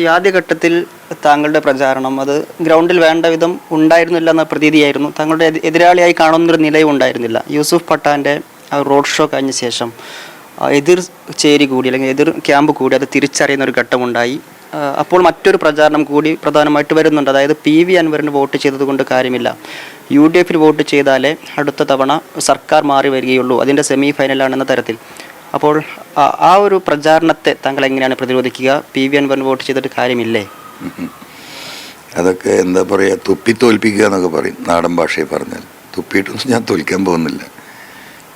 ഈ ആദ്യഘട്ടത്തിൽ താങ്കളുടെ പ്രചാരണം അത് ഗ്രൗണ്ടിൽ വേണ്ട വിധം ഉണ്ടായിരുന്നില്ല എന്ന പ്രതീതിയായിരുന്നു. താങ്കളുടെ എതിരാളിയായി കാണുന്നൊരു നിലയും ഉണ്ടായിരുന്നില്ല. യൂസുഫ് പട്ടാന്റെ റോഡ് ഷോ കഴിഞ്ഞ ശേഷം എതിർ ചേരി കൂടി അല്ലെങ്കിൽ എതിർ ക്യാമ്പ് കൂടി അത് തിരിച്ചറിയുന്ന ഒരു ഘട്ടമുണ്ടായി. അപ്പോൾ മറ്റൊരു പ്രചാരണം കൂടി പ്രധാനമായിട്ട് വരുന്നുണ്ട്. അതായത് പി വി അൻവറിന് വോട്ട് ചെയ്തതുകൊണ്ട് കാര്യമില്ല. യു ഡി എഫിൽ വോട്ട് ചെയ്താലേ അടുത്ത തവണ സർക്കാർ മാറി വരികയുള്ളൂ. അതിന്റെ സെമി ഫൈനലാണെന്ന തരത്തിൽ. അപ്പോൾ ആ- ഒരു പ്രചാരണത്തെ താങ്കൾ എങ്ങനെയാണ് പ്രതിരോധിക്കുക? പി വി അൻവറിന് വോട്ട് ചെയ്തിട്ട് കാര്യമില്ലേ? അതൊക്കെ എന്താ പറയുക തുപ്പി തോൽപ്പിക്കുക എന്നൊക്കെ പറയും നാടൻ ഭാഷയിൽ പറഞ്ഞാൽ. തുപ്പിയിട്ടൊന്നും ഞാൻ തോൽക്കാൻ പോകുന്നില്ല.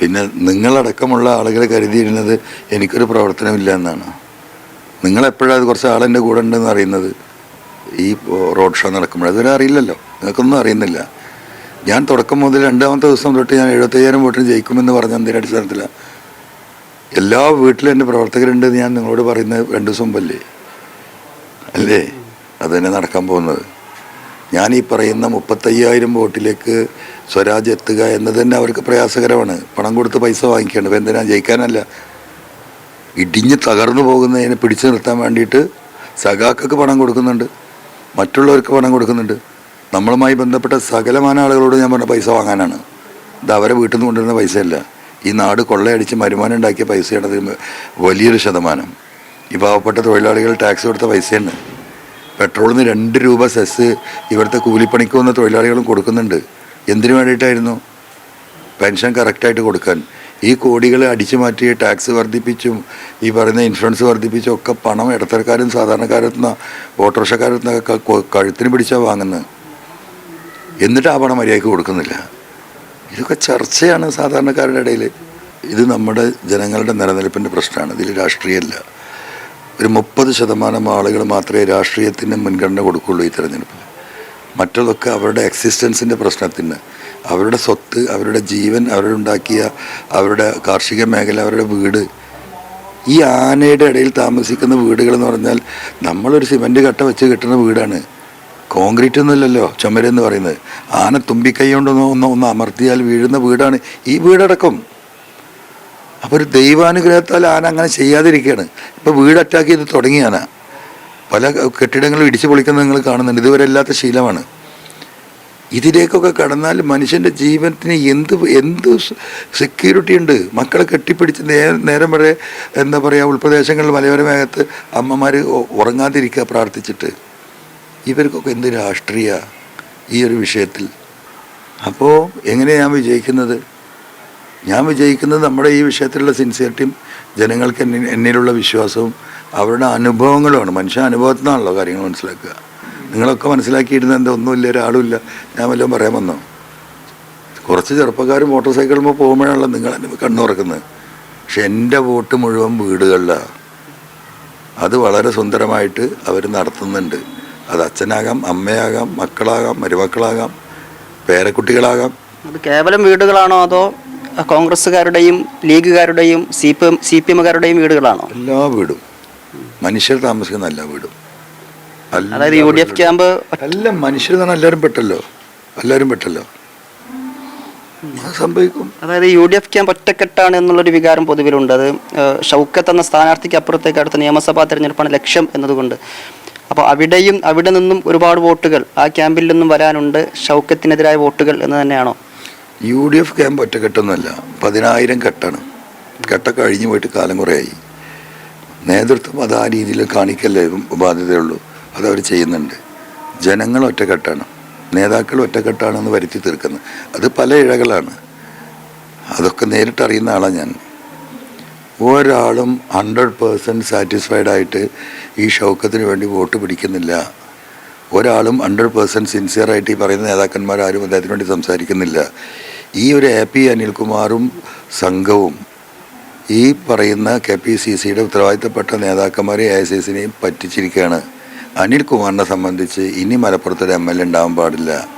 പിന്നെ നിങ്ങളടക്കമുള്ള ആളുകൾ കരുതിയിരുന്നത് എനിക്കൊരു പ്രവർത്തനമില്ല എന്നാണ്? നിങ്ങളെപ്പോഴാണ് കുറച്ച് ആളെന്റെ കൂടെ ഉണ്ടെന്ന് അറിയുന്നത്? ഈ റോഡ് ഷോ നടക്കുമ്പോൾ അതുവരെ അറിയില്ലല്ലോ. നിങ്ങൾക്കൊന്നും അറിയുന്നില്ല. ഞാൻ തുടക്കം മുതൽ രണ്ടാമത്തെ ദിവസം തൊട്ട് ഞാൻ എഴുപത്തയ്യായിരം വോട്ടിന് ജയിക്കുമെന്ന് പറഞ്ഞ എന്തിന്റെ അടിസ്ഥാനത്തിലാണ് എല്ലാ വീട്ടിലും എന്റെ പ്രവർത്തകരുണ്ടെന്ന് ഞാൻ നിങ്ങളോട് പറയുന്നത് രണ്ട് ദിവസം മുമ്പല്ലേ? അല്ലേ? അത് തന്നെ നടക്കാൻ പോകുന്നത്. ഞാൻ ഈ പറയുന്ന മുപ്പത്തയ്യായിരം വോട്ടിലേക്ക് സ്വരാജ് എത്തുക എന്നത് തന്നെ അവർക്ക് പ്രയാസകരമാണ്. പണം കൊടുത്ത് പൈസ വാങ്ങിക്കുകയാണ് ഇപ്പം എന്തിനാ? ജയിക്കാനല്ല. ഇടിഞ്ഞ് തകർന്നു പോകുന്നതിനെ പിടിച്ചു നിർത്താൻ വേണ്ടിയിട്ട് സഖാക്കൾക്ക് പണം കൊടുക്കുന്നുണ്ട്. മറ്റുള്ളവർക്ക് പണം കൊടുക്കുന്നുണ്ട്. നമ്മളുമായി ബന്ധപ്പെട്ട സകലമാന ആളുകളോട് ഞാൻ പറഞ്ഞ പൈസ വാങ്ങാനാണ്. ഇത് അവരെ വീട്ടിൽ നിന്ന് കൊണ്ടുവരുന്ന പൈസയല്ല. ഈ നാട് കൊള്ളയടിച്ച് വരുമാനം ഉണ്ടാക്കിയ പൈസയാണ് വലിയൊരു ശതമാനം. ഈ പാവപ്പെട്ട തൊഴിലാളികൾ ടാക്സ് കൊടുത്ത പൈസയാണ്. പെട്രോളിന് രണ്ട് രൂപ സെസ് ഇവിടുത്തെ കൂലിപ്പണിക്ക് വന്ന തൊഴിലാളികളും കൊടുക്കുന്നുണ്ട്. എന്തിനു വേണ്ടിയിട്ടായിരുന്നു? പെൻഷൻ കറക്റ്റായിട്ട് കൊടുക്കാൻ. ഈ കോടികൾ അടിച്ചു മാറ്റി ടാക്സ് വർദ്ധിപ്പിച്ചും ഈ പറയുന്ന ഇൻഷുറൻസ് വർദ്ധിപ്പിച്ചും ഒക്കെ പണം ഇടത്തരക്കാരും സാധാരണക്കാരെത്തുന്ന ഓട്ടോറിക്ഷക്കാരെത്തുന്ന കഴുത്തിന് പിടിച്ചാൽ വാങ്ങുന്നത്. എന്നിട്ട് ആ പണം മര്യാദയ്ക്ക് കൊടുക്കുന്നില്ല. ഇതൊക്കെ ചർച്ചയാണ് സാധാരണക്കാരുടെ ഇടയിൽ. ഇത് നമ്മുടെ ജനങ്ങളുടെ നിലനിൽപ്പിന്റെ പ്രശ്നമാണ്. ഇതിൽ രാഷ്ട്രീയമല്ല ഒരു മുപ്പത് ശതമാനം ആളുകൾ മാത്രമേ രാഷ്ട്രീയത്തിന് മുൻഗണന കൊടുക്കുള്ളൂ ഈ തെരഞ്ഞെടുപ്പിൽ. മറ്റുള്ളതൊക്കെ അവരുടെ എക്സിസ്റ്റൻസിന്റെ പ്രശ്നത്തിന്. അവരുടെ സ്വത്ത് അവരുടെ ജീവൻ അവരുണ്ടാക്കിയ അവരുടെ കാർഷിക മേഖല അവരുടെ വീട്. ഈ ആനയുടെ ഇടയിൽ താമസിക്കുന്ന വീടുകൾ എന്ന് പറഞ്ഞാൽ നമ്മളൊരു സിമന്റ് കട്ട വെച്ച് കിട്ടുന്ന വീടാണ്. കോൺക്രീറ്റ് ഒന്നുമില്ലല്ലോ ചുമരെന്ന് പറയുന്നത്. ആന തുമ്പിക്കൈ കൊണ്ടൊന്ന് ഒന്ന് ഒന്ന് അമർത്തിയാൽ വീഴുന്ന വീടാണ് ഈ വീടടക്കം. അപ്പോൾ ഒരു ദൈവാനുഗ്രഹത്താൽ ആന അങ്ങനെ ചെയ്യാതിരിക്കുകയാണ്. ഇപ്പോൾ വീട് അറ്റാക്ക് ചെയ്ത് തുടങ്ങി ആന. പല കെട്ടിടങ്ങളും ഇടിച്ചു പൊളിക്കുന്നത് നിങ്ങൾ കാണുന്നുണ്ട്. ഇതുവരെ ഇല്ലാത്ത ശീലമാണ്. ഇതിലേക്കൊക്കെ കടന്നാൽ മനുഷ്യന്റെ ജീവനത്തിന് എന്ത് എന്ത് സെക്യൂരിറ്റി ഉണ്ട്? മക്കളെ കെട്ടിപ്പിടിച്ച് നേരം വരെ എന്താ പറയുക ഉൾപ്രദേശങ്ങളിൽ മലയോര മേഖത്ത് അമ്മമാർ ഉറങ്ങാതിരിക്കുക പ്രാർത്ഥിച്ചിട്ട്. ഇവർക്കൊക്കെ എന്ത് രാഷ്ട്രീയ ഈ ഒരു വിഷയത്തിൽ? അപ്പോൾ എങ്ങനെയാണ് ഞാൻ വിജയിക്കുന്നത്? ഞാൻ വിജയിക്കുന്നത് നമ്മുടെ ഈ വിഷയത്തിലുള്ള സിൻസിയറിറ്റിയും ജനങ്ങൾക്ക് എന്നിലുള്ള വിശ്വാസവും അവരുടെ അനുഭവങ്ങളുമാണ്. മനുഷ്യ അനുഭവത്തിൽ നിന്നാണല്ലോ കാര്യങ്ങൾ മനസ്സിലാക്കുക. നിങ്ങളൊക്കെ മനസ്സിലാക്കിയിരുന്ന എന്താ? ഒന്നുമില്ല ഒരാളുമില്ല ഞാൻ വല്ലതും പറയാൻ വന്നോ? കുറച്ച് ചെറുപ്പക്കാർ മോട്ടോർ സൈക്കിളുമ്പോൾ പോകുമ്പോഴാണല്ലോ നിങ്ങൾ കണ്ണുറക്കുന്നത് പക്ഷെ എന്റെ വോട്ട് മുഴുവൻ വീടുകളിലാണ് അത് വളരെ സുന്ദരമായിട്ട് അവർ നടത്തുന്നുണ്ട്. അത് അച്ഛനാകാം അമ്മയാകാം മക്കളാകാം മരുമക്കളാകാം പേരക്കുട്ടികളാകാം. അത് കേവലം വീടുകളാണോ അതോ കോൺഗ്രസ്സുകാരുടെയും ലീഗുകാരുടെയും C P M C P എമ്മുകാരുടെയും വീടുകളാണോ? എല്ലാ വീടും. മനുഷ്യർ താമസിക്കുന്ന എല്ലാ വീടും. അതായത് യു ഡി എഫ് ക്യാമ്പ് അല്ല മനുഷ്യർ തന്നെ എല്ലാവരും പെട്ടല്ലോ. എല്ലാവരും പെട്ടല്ലോ. സംഭവിക്കും. അതായത് യു ഡി എഫ് ക്യാമ്പ് ഒറ്റക്കെട്ടാണ് എന്നുള്ളൊരു വികാരം പൊതുവിലുണ്ട്. അത് ഷൗക്കത്ത് എന്ന സ്ഥാനാർത്ഥിക്ക് അപ്പുറത്തേക്ക് അടുത്ത നിയമസഭാ തെരഞ്ഞെടുപ്പാണ് ലക്ഷ്യം എന്നതുകൊണ്ട്. അപ്പോൾ അവിടെയും അവിടെ നിന്നും ഒരുപാട് വോട്ടുകൾ ആ ക്യാമ്പിൽ നിന്നും വരാനുണ്ട്. ഷൗക്കത്തിനെതിരായ വോട്ടുകൾ എന്ന് തന്നെയാണോ? യു ഡി എഫ് ക്യാമ്പ് ഒറ്റക്കെട്ടൊന്നുമല്ല. പതിനായിരം കെട്ടാണ്. കെട്ടൊക്കെ കഴിഞ്ഞു പോയിട്ട് കാലം കുറേയായി. നേതൃത്വം അത് ആ രീതിയിൽ കാണിക്കല്ലേ ബാധ്യതയുള്ളൂ. അതവർ ചെയ്യുന്നുണ്ട്. ജനങ്ങൾ ഒറ്റക്കെട്ടാണ്. നേതാക്കൾ ഒറ്റക്കെട്ടാണെന്ന് വരുത്തി തീർക്കുന്നത്. അത് പല ഇഴകളാണ്. അതൊക്കെ നേരിട്ടറിയുന്ന ആളാണ് ഞാൻ. ഒരാളും ഹൺഡ്രഡ് പേഴ്സന്റ് സാറ്റിസ്ഫൈഡ് ആയിട്ട് ഈ ഷൗക്കത്തിന് വേണ്ടി വോട്ട് പിടിക്കുന്നില്ല. ഒരാളും ഹൺഡ്രഡ് പേഴ്സന്റ് സിൻസിയറായിട്ട് ഈ പറയുന്ന നേതാക്കന്മാരാരും അദ്ദേഹത്തിന് വേണ്ടി സംസാരിക്കുന്നില്ല. ഈ ഒരു എ പി അനിൽകുമാറും സംഘവും ഈ പറയുന്ന കെ പി സി സിയുടെ ഉത്തരവാദിത്തപ്പെട്ട നേതാക്കന്മാരെ എ ഐ സി സിനെയും പറ്റിച്ചിരിക്കുകയാണ്. അനിൽകുമാറിനെ സംബന്ധിച്ച് ഇനി മലപ്പുറത്തൊരു എം എൽ എ ഉണ്ടാവാൻ പാടില്ല.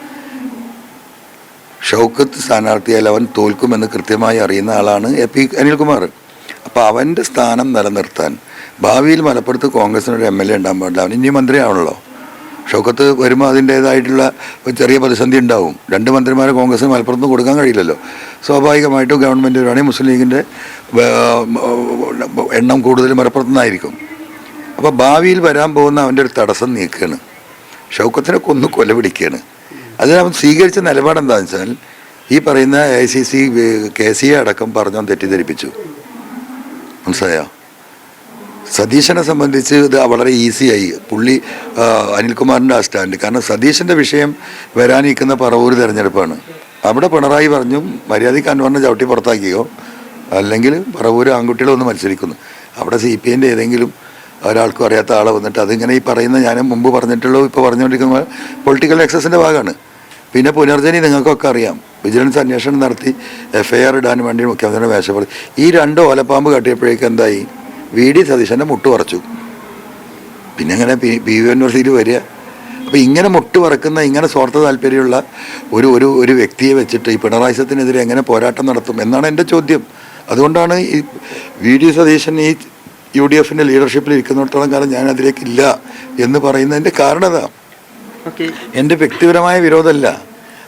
ഷൗക്കത്ത് സ്ഥാനാർത്ഥിയാൽ അവൻ തോൽക്കുമെന്ന് കൃത്യമായി അറിയുന്ന ആളാണ് എ പി അനിൽകുമാർ. അപ്പോൾ അവന്റെ സ്ഥാനം നിലനിർത്താൻ ഭാവിയിൽ മലപ്പുറത്ത് കോൺഗ്രസിനൊരു എം എൽ എ ഉണ്ടാകാൻ പാടില്ല. അവൻ ഇനി മന്ത്രിയാവണല്ലോ. ഷൗക്കത്ത് വരുമ്പോൾ അതിന്റേതായിട്ടുള്ള ചെറിയ പ്രതിസന്ധി ഉണ്ടാവും. രണ്ട് മന്ത്രിമാരെ കോൺഗ്രസിന് മലപ്പുറത്ത് കൊടുക്കാൻ കഴിയില്ലല്ലോ. സ്വാഭാവികമായിട്ടും ഗവൺമെന്റ് ഒരു മുസ്ലിം ലീഗിന്റെ എണ്ണം കൂടുതൽ മലപ്പുറത്തു നിന്നായിരിക്കും. അപ്പോൾ ഭാവിയിൽ വരാൻ പോകുന്ന അവന്റെ ഒരു തടസ്സം നീക്കുകയാണ്. ഷൗക്കത്തിനെ കൊന്ന് കൊല പിടിക്കുകയാണ്. അതിന് അവൻ സ്വീകരിച്ച നിലപാട് എന്താണെന്ന് വെച്ചാൽ ഈ പറയുന്ന A C C K C അടക്കം പറഞ്ഞോ തെറ്റിദ്ധരിപ്പിച്ചു. മനസ്സിലായോ? സതീശനെ സംബന്ധിച്ച് ഇത് വളരെ ഈസിയായി. പുള്ളി അനിൽകുമാറിന്റെ ആ സ്റ്റാൻഡ്. കാരണം സതീശന്റെ വിഷയം വരാനിരിക്കുന്ന പറവൂർ തിരഞ്ഞെടുപ്പാണ്. അവിടെ പിണറായി പറഞ്ഞു മര്യാദയ്ക്ക് അൻവറിനെ ചവിട്ടി പുറത്താക്കിയോ അല്ലെങ്കിൽ പറവൂർ ആൺകുട്ടികൾ ഒന്ന് മത്സരിക്കുന്നു. അവിടെ സി പി എന്റെ ഏതെങ്കിലും ഒരാൾക്കും അറിയാത്ത ആളെ വന്നിട്ട് അതിങ്ങനെ ഈ പറയുന്ന ഞാൻ മുമ്പ് പറഞ്ഞിട്ടുള്ളൂ ഇപ്പോൾ പറഞ്ഞുകൊണ്ടിരിക്കുന്ന പൊളിറ്റിക്കൽ എക്സസിന്റെ ഭാഗമാണ്. പിന്നെ പുനർജനി നിങ്ങൾക്കൊക്കെ അറിയാം. വിജിലൻസ് അന്വേഷണം നടത്തി എഫ് ഐ ആർ ഇടാൻ വേണ്ടി മുഖ്യമന്ത്രിയുടെ മേശപ്പുറത്ത് ഈ രണ്ട് ഓലപ്പാമ്പ് കട്ടിയപ്പോഴേക്കും എന്തായി? വി ഡി സതീശന്റെ മുട്ട് പറച്ചു. പിന്നെ ഇങ്ങനെ പി പി യൂണിവേഴ്സിറ്റിയിൽ വരിക. അപ്പോൾ ഇങ്ങനെ മുട്ട് പറക്കുന്ന ഇങ്ങനെ സ്വാർത്ഥ താല്പര്യമുള്ള ഒരു ഒരു ഒരു വ്യക്തിയെ വെച്ചിട്ട് ഈ പിണറായി സത്തിനെതിരെ എങ്ങനെ പോരാട്ടം നടത്തും എന്നാണ് എന്റെ ചോദ്യം. അതുകൊണ്ടാണ് ഈ വി ഡി സതീശൻ ഈ യു ഡി എഫിന്റെ ലീഡർഷിപ്പിൽ ഇരിക്കുന്നിടത്തോളം കാലം ഞാൻ അതിലേക്കില്ല എന്ന് പറയുന്നതിന്റെ കാരണം അതാ ഓക്കെ എന്റെ വ്യക്തിപരമായ വിരോധമല്ല.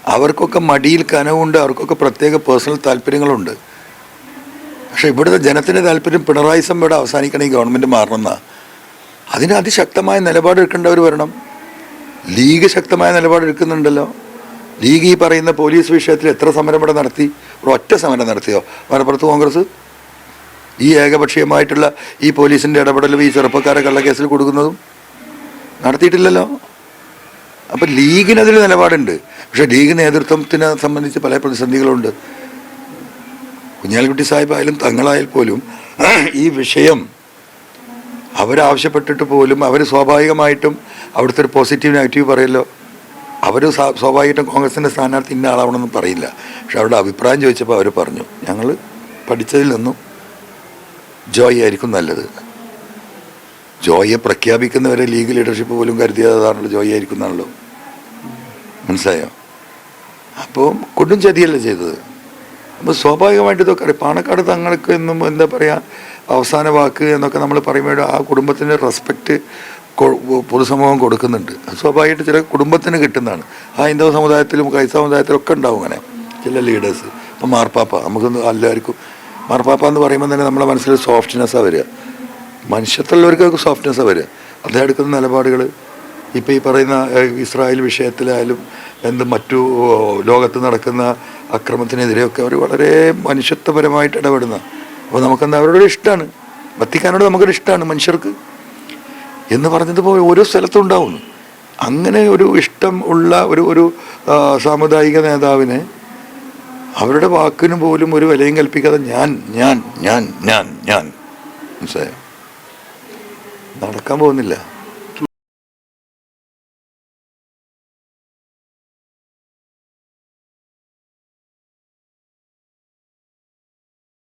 അവർക്കൊക്കെ മടിയിൽ കനവുണ്ട് അവർക്കൊക്കെ പ്രത്യേക പേഴ്സണൽ താല്പര്യങ്ങളുണ്ട്. പക്ഷെ ഇവിടുത്തെ ജനത്തിന്റെ താല്പര്യം പിണറായി ഇവിടെ അവസാനിക്കണം ഈ ഗവൺമെന്റ് മാറണമെന്നാണ് അതിന് അതിശക്തമായ നിലപാടെടുക്കേണ്ടവർ വരണം. ലീഗ് ശക്തമായ നിലപാടെടുക്കുന്നുണ്ടല്ലോ. ലീഗ് ഈ പറയുന്ന പോലീസ് വിഷയത്തിൽ എത്ര സമരം ഇവിടെ നടത്തി? ഒരു ഒറ്റ സമരം നടത്തിയോ? മലപ്പുറത്ത് കോൺഗ്രസ്? ഈ ഏകപക്ഷീയമായിട്ടുള്ള ഈ പോലീസിന്റെ ഇടപെടലും ഈ ചെറുപ്പക്കാരെ കള്ളക്കേസിൽ കൊടുക്കുന്നതും നടത്തിയിട്ടില്ലല്ലോ. അപ്പം ലീഗിനതിൽ നിലപാടുണ്ട്. പക്ഷേ ലീഗ് നേതൃത്വത്തിനെ സംബന്ധിച്ച് പല പ്രതിസന്ധികളുണ്ട്. കുഞ്ഞാലിക്കുട്ടി സാഹിബായാലും തങ്ങളായാൽ പോലും ഈ വിഷയം അവരാവശ്യപ്പെട്ടിട്ട് പോലും അവർ സ്വാഭാവികമായിട്ടും അവിടുത്തെ ഒരു പോസിറ്റീവ് നെഗറ്റീവ് പറയല്ലോ. അവർ സ്വാഭാവികമായിട്ടും കോൺഗ്രസിന്റെ സ്ഥാനാർത്ഥി ഇന്ന ആളാവണമെന്ന് പറയില്ല. പക്ഷെ അവരുടെ അഭിപ്രായം ചോദിച്ചപ്പോൾ അവർ പറഞ്ഞു ഞങ്ങൾ പഠിച്ചതിൽ നിന്നും ജോയി ആയിരിക്കും നല്ലത്. ജോയെ പ്രഖ്യാപിക്കുന്നവരെ ലീഗ് ലീഡർഷിപ്പ് പോലും കരുതിയതാണല്ലോ ജോയ് ആയിരിക്കുന്നതാണല്ലോ മനസ്സിലായോ? അപ്പോൾ കൊടും ചതിയല്ലേ ചെയ്തത്. അപ്പോൾ സ്വാഭാവികമായിട്ട് ഇതൊക്കെ അറിയാം. പാണക്കാട് തങ്ങൾക്ക് എന്നും എന്താ പറയുക അവസാന വാക്ക് എന്നൊക്കെ നമ്മൾ പറയുമ്പോൾ ആ കുടുംബത്തിന്റെ റെസ്പെക്റ്റ് പൊതുസമൂഹം കൊടുക്കുന്നുണ്ട്. സ്വാഭാവികമായിട്ട് ചില കുടുംബത്തിന് കിട്ടുന്നതാണ്. ആ ഹിന്ദു സമുദായത്തിലും ക്രൈസ്തവ സമുദായത്തിലും ഒക്കെ ഉണ്ടാവും അങ്ങനെ. ചില ലീഡേഴ്സ്. ഇപ്പം മാർപ്പാപ്പ നമുക്കൊന്ന് എല്ലാവർക്കും മാർപ്പാപ്പ എന്ന് പറയുമ്പോൾ തന്നെ നമ്മുടെ മനസ്സിൽ സോഫ്റ്റ്നെസ്സാണ് വരിക. മനുഷ്യത്തുള്ളവർക്കൊക്കെ സോഫ്റ്റ്നെസ് വരിക. അദ്ദേഹം എടുക്കുന്ന നിലപാടുകൾ ഇപ്പോൾ ഈ പറയുന്ന ഇസ്രായേൽ വിഷയത്തിലായാലും എന്ത് മറ്റു ലോകത്ത് നടക്കുന്ന അക്രമത്തിനെതിരെയൊക്കെ അവർ വളരെ മനുഷ്യത്വപരമായിട്ട് ഇടപെടുന്ന. അപ്പോൾ നമുക്കെന്താ അവരോട് ഇഷ്ടമാണ് വത്തിക്കാനോട് നമുക്കൊരു ഇഷ്ടമാണ് മനുഷ്യർക്ക്. എന്ന് പറഞ്ഞതുപോലെ ഓരോ സ്ഥലത്തും ഉണ്ടാവുന്നു. അങ്ങനെ ഒരു ഇഷ്ടം ഉള്ള ഒരു ഒരു സാമുദായിക നേതാവിനെ അവരുടെ വാക്കിന് പോലും ഒരു വിലയും കൽപ്പിക്കാതെ ഞാൻ ഞാൻ ഞാൻ ഞാൻ ഞാൻ. മനസ്സിലായോ? നടക്കാൻ പോകുന്നില്ല.